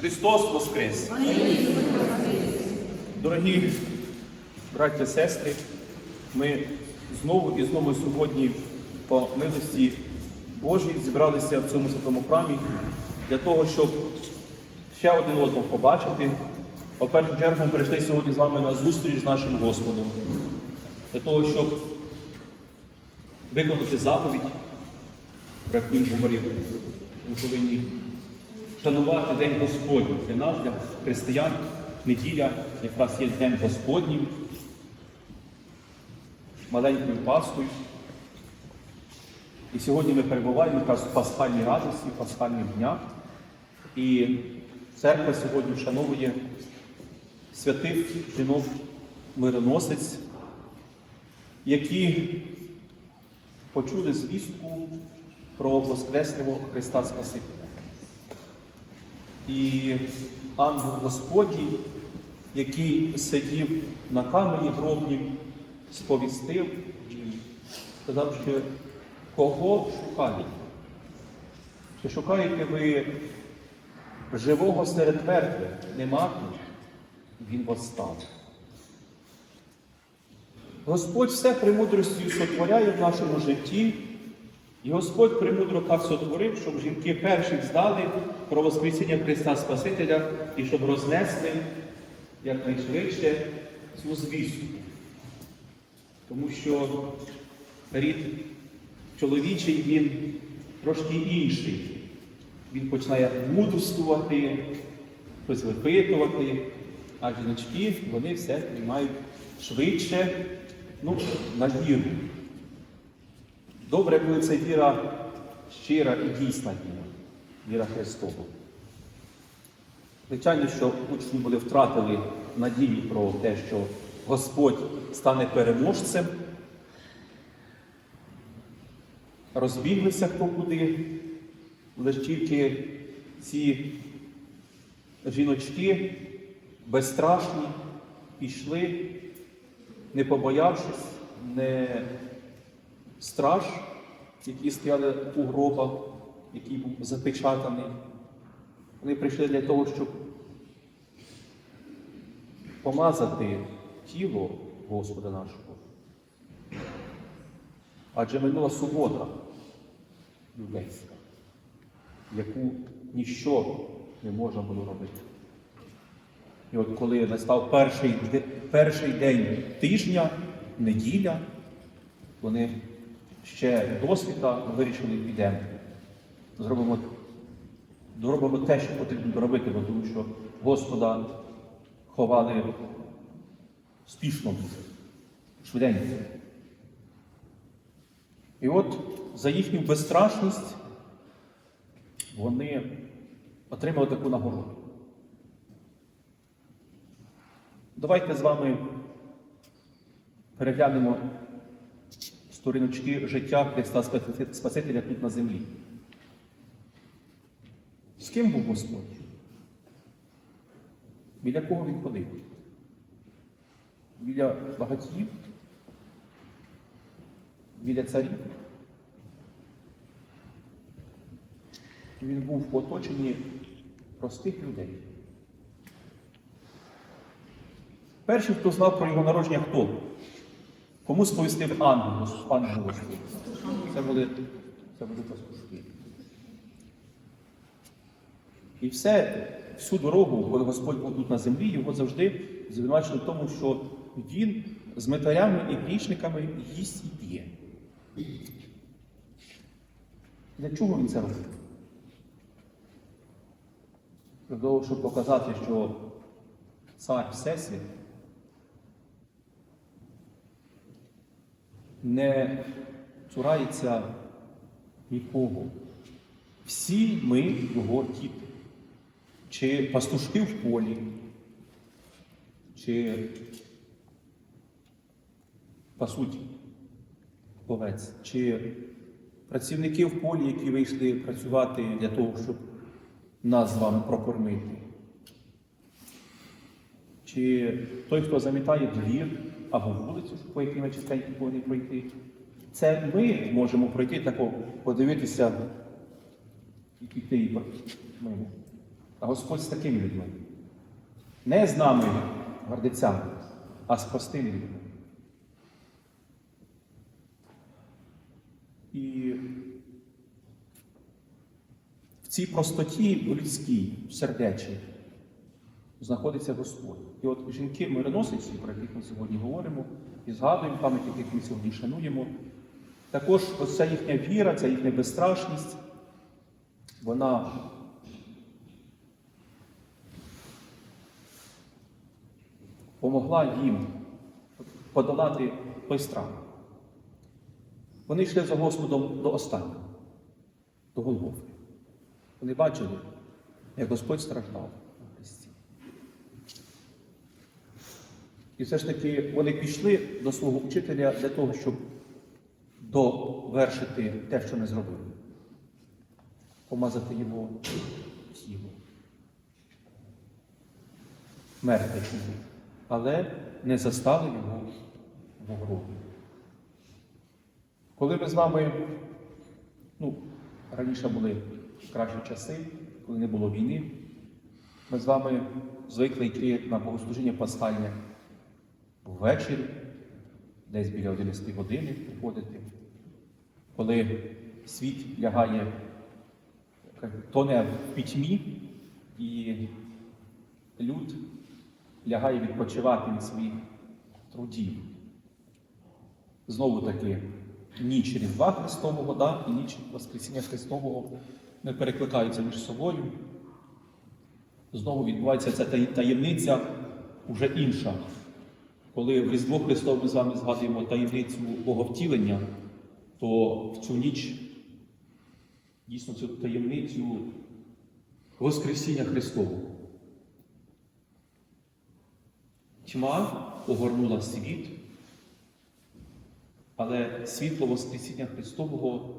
Христос Воскрес! Дорогі браття сестри, ми знову і знову сьогодні по милості Божій зібралися в цьому святому храмі для того, щоб ще один одного побачити. По першу чергу ми прийшли сьогодні з вами на зустріч з нашим Господом, для того, щоб виконати заповідь, про яку він говорив. Ми повинні шанувати День Господній. Для нас, для християн, неділя якраз є День Господнім, маленькою Пасхою. І сьогодні ми перебуваємо якраз в пасхальній радості, в пасхальних днях. І церква сьогодні вшановує святих жінок мироносець, які почули звістку про Воскреслого Христа Спасителя. І ангел Господній, який сидів на камені гробні, сповістив і сказав, що кого шукаєте? Чи шукаєте ви живого серед мертвих? Нема? Він восстав. Господь все премудростю сотворяє в нашому житті, і Господь премудро так сотворив, щоб жінки перших знали про Воскресіння Христа Спасителя і щоб рознесли якнайшвидше цю звістку. Тому що рід чоловічий він трошки інший. Він починає мудрствувати, щось випитувати, а жіночки вони все приймають швидше, ну, на віру. Добре, коли це віра щира і дійсна віра, віра Христова. Звичайно, що учні були втратили надію про те, що Господь стане переможцем, розбіглися хто куди, лише тільки ці жіночки безстрашні пішли, не побоявшись, не страж, які стояли у гробах, який був запечатаний. Вони прийшли для того, щоб помазати тіло Господа нашого. Адже минула субота юдейська, яку ніщо не можна було робити. І от коли настав перший, перший день тижня, неділя, вони ще досвіта вирішили підемо. Зробимо, зробимо те, що потрібно доробити, бо тому що Господа ховали спішно дуже, швиденько. І от за їхню безстрашність вони отримали таку нагороду. Давайте з вами переглянемо сторіночки життя Христа Спасителя тут на землі. З ким був Господь? Біля кого він ходив? Біля багатів? Біля царів? Він був в оточенні простих людей. Перший, хто знав про його народження, хто? Кому сповістив ангел, ангел Господь? Це були, це були пастушки. І все, всю дорогу, коли Господь був тут на землі, його завжди звинувачили в тому, що він з метарями і грішниками їсть і п'є. Для чого він це робив? Для того, щоб показати, що цар Всесвіт не цурається нікого. Всі ми його діти. Чи пастушки в полі, чи пасуть овець, чи працівники в полі, які вийшли працювати для того, щоб нас з вами прокормити. Чи той, хто замітає двір або вулицю, по якій ми чистенько повинні пройти. Це ми можемо пройти тако, подивитися і піти і мимо. А Господь з такими людьми. Не з нами, гордецями, а з простими людьми. І в цій простоті людській, сердечній, знаходиться Господь. І от жінки мироносиці, про яких ми сьогодні говоримо, і згадуємо, пам'ять яких ми сьогодні шануємо, також оця їхня віра, ця їхня безстрашність, вона помогла їм подолати той страх. Вони йшли за Господом до останнього, до Голгофи. Вони бачили, як Господь страждав на Христі. І все ж таки вони пішли до свого вчителя для того, щоб довершити те, що не зробили. Помазати його тіло. Мертве тіло. Але не застали його в гробі. Коли ми з вами, ну, раніше були кращі часи, коли не було війни, ми з вами звикли йти на богослужіння пасхальне ввечері, десь біля 11 години приходити, коли світ лягає, тоне в пітьмі, і люд лягає відпочивати від своїх трудів. Знову таки, ніч Різдва Христового да, і ніч Воскресіння Христового не перекликаються між собою. Знову відбувається ця таємниця уже інша. Коли в Різдво Христове ми з вами згадуємо таємницю Боговтілення, то в цю ніч дійсно цю таємницю Воскресіння Христового. Тьма огорнула світ, але світло Воскресіння Христового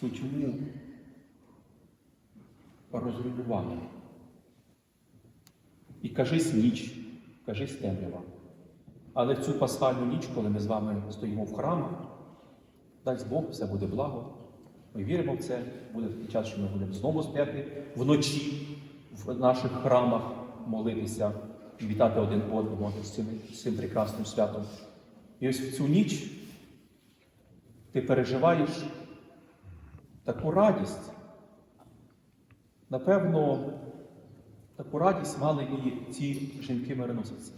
цю тьму розруйнувало. І кажись ніч, кажись темрява. Але в цю пасхальну ніч, коли ми з вами стоїмо в храмах, дасть Бог, все буде благо. Ми віримо в це, буде такий час, що ми будемо знову стояти вночі в наших храмах молитися і вітати один одного з цим, з цим прекрасним святом. І ось в цю ніч ти переживаєш таку радість. Напевно, таку радість мали і ці жінки мироносиці.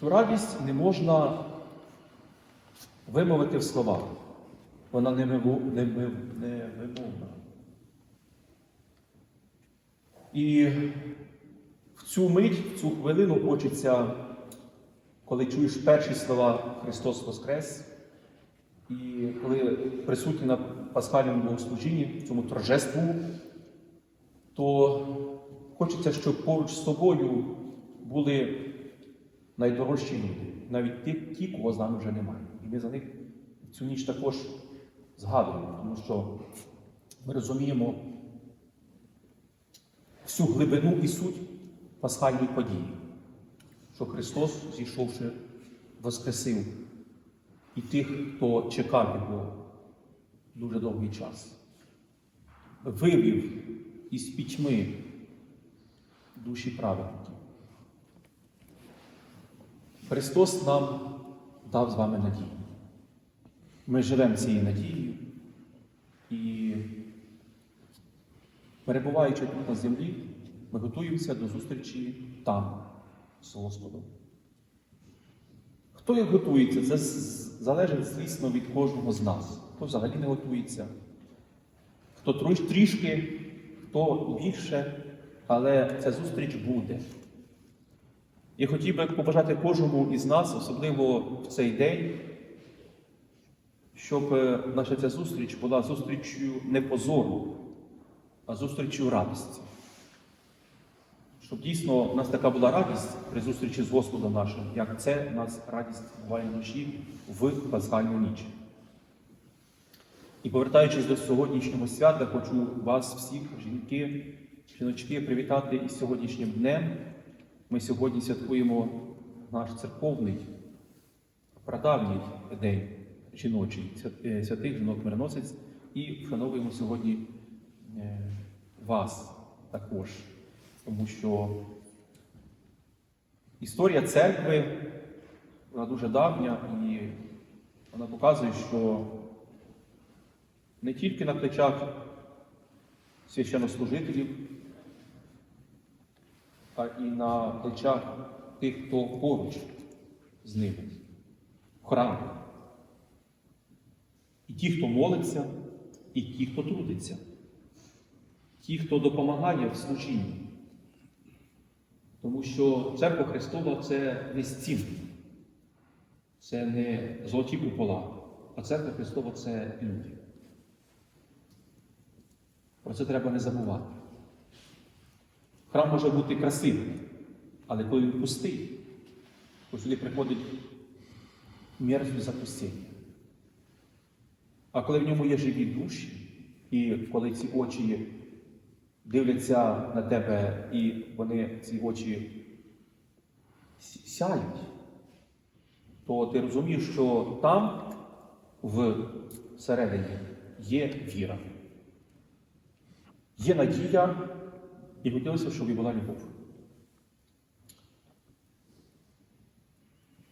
Цю радість не можна вимовити в словах. Вона немив- невимовна. І в цю мить, в цю хвилину хочеться, коли чуєш перші слова Христос Воскрес, і коли присутні на пасхальному богослужінні, в цьому торжеству, то хочеться, щоб поруч з тобою були найдорожчі люди, навіть ті, ті, кого з нами вже немає. І ми за них цю ніч також згадуємо, тому що ми розуміємо всю глибину і суть пасхальної події, що Христос, зійшовши, воскресив і тих, хто чекав Його дуже довгий час, вивів із пітьми душі праведників. Христос нам дав з вами надію. Ми живемо цією надією і, перебуваючи тут на землі, ми готуємося до зустрічі там з Господом. Хто як готується, це залежить, звісно, від кожного з нас. Хто взагалі не готується, хто трішки, хто більше, але ця зустріч буде. Я хотів би побажати кожному із нас, особливо в цей день, щоб е, наша ця зустріч була зустріччю не позору, а зустріччю радості. Щоб дійсно у нас така була радість при зустрічі з Господом нашим, як це у нас радість буває в душі в пасхальну ніч. І повертаючись до сьогоднішнього свята, хочу вас всіх, жінки, жіночки, привітати із сьогоднішнім днем. Ми сьогодні святкуємо наш церковний, прадавній день жіночий, е, святих жінок мироносець і вшановуємо сьогодні е, вас також. Тому що історія церкви вона дуже давня і вона показує, що не тільки на плечах священнослужителів, а і на плечах тих, хто поруч з ними, в храмі. І ті, хто молиться, і ті, хто трудиться, ті, хто допомагає в служінні. Тому що церква Христова це не стіни, це не золоті купола, а церква Христова це люди. Про це треба не забувати. Храм може бути красивим, але коли він пустий, то сюди приходить мерзль запустіння. А коли в ньому є живі душі, і коли ці очі дивляться на тебе, і вони ці очі сяють, то ти розумієш, що там всередині є віра, є надія, і хотілося, щоб і була любов.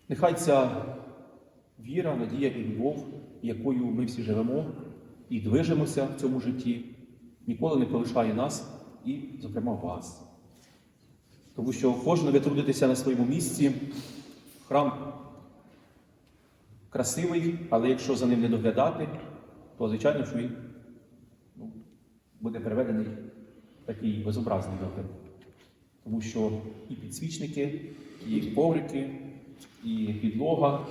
Нехай ця віра, надія і любов, якою ми всі живемо і движемося в цьому житті, ніколи не полишає нас і, зокрема, вас. Тому що кожен ви трудитеся на своєму місці, храм красивий, але якщо за ним не доглядати, то звичайно, що він буде переведений такий безобразний вигляд. Тому що і підсвічники, і коврики, і підлога,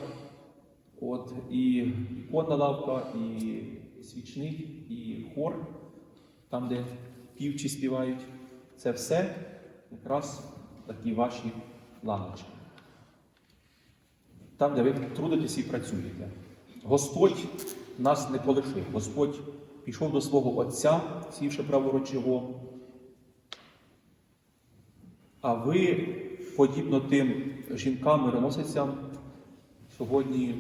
от, і іконна лавка, і свічник, і хор, там, де півчі співають. Це все якраз такі ваші ланочки. Там, де ви трудитесь і працюєте. Господь нас не полишив. Господь пішов до свого Отця, сівши праворуч його. А ви, подібно тим жінкам-мироносицям, сьогодні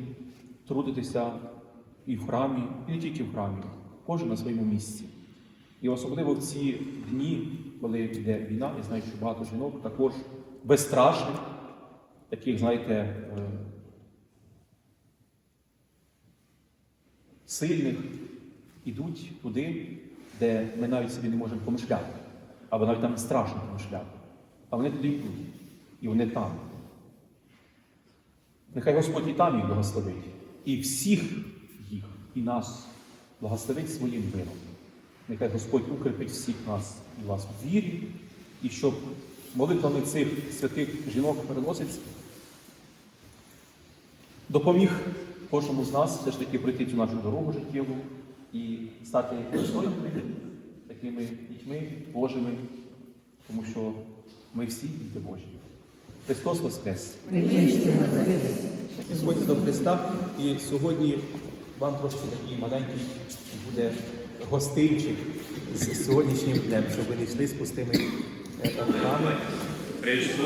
трудитеся і в храмі, і не тільки в храмі, кожен на своєму місці. І особливо в ці дні, коли йде війна, я знаю, що багато жінок також безстрашних, таких, знаєте, е, сильних, ідуть туди, де ми навіть собі не можемо помишляти, або навіть там страшно помишляти. А вони туди йдуть, і вони там. Нехай Господь і там їх благословить, і всіх їх, і нас благословить своїм миром. Нехай Господь укріпить всіх нас і вас в вірі, і щоб молитвами цих святих жінок переносить, допоміг кожному з нас все ж таки пройти цю нашу дорогу життєву і стати достойними такими дітьми Божими, тому що ми всі діти Божі. Христос Воскрес! Сьогодні до Христа, і сьогодні вам трошки такий маленький буде гостинчик з сьогоднішнім днем, щоб ви не йшли з пустими е, руками. Ісус,